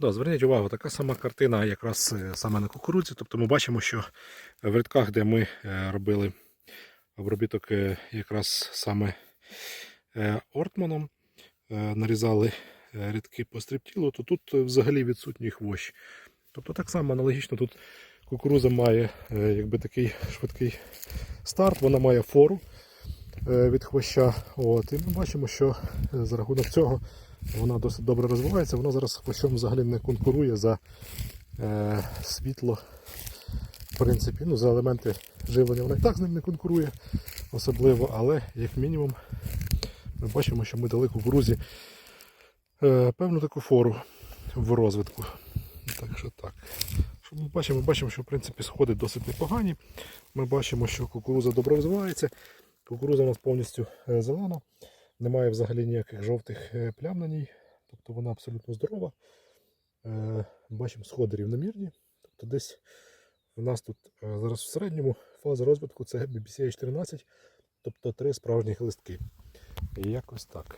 Да, зверніть увагу, така сама картина якраз е, саме на кукурудзі. Тобто ми бачимо, що в рядках, де ми е, робили обробіток е, якраз саме ортманом, нарізали рядки по стріптілу, то тут взагалі відсутній хвощ. Тобто так само аналогічно тут кукуруза має якби такий швидкий старт, вона має фору від хвоща. От, і ми бачимо, що е, за рахунок цього вона досить добре розвивається. Вона зараз хвощом взагалі не конкурує за е, світло. В принципі, ну, за елементи живлення вона і так з ним не конкурує особливо, але як мінімум ми бачимо, що ми дали кукурузі е, певну таку фору в розвитку. Так що так. Ми бачимо, ми бачимо, що в принципі сходи досить непогані. Ми бачимо, що кукуруза добре розвивається. Кукуруза у нас повністю е, зелена. Немає взагалі ніяких жовтих е, плям на ній. Тобто вона абсолютно здорова. Е, Бачимо сходи рівномірні. Тобто десь у нас тут зараз в середньому фаза розвитку це BBCA 14, тобто три справжніх листки. І якось так.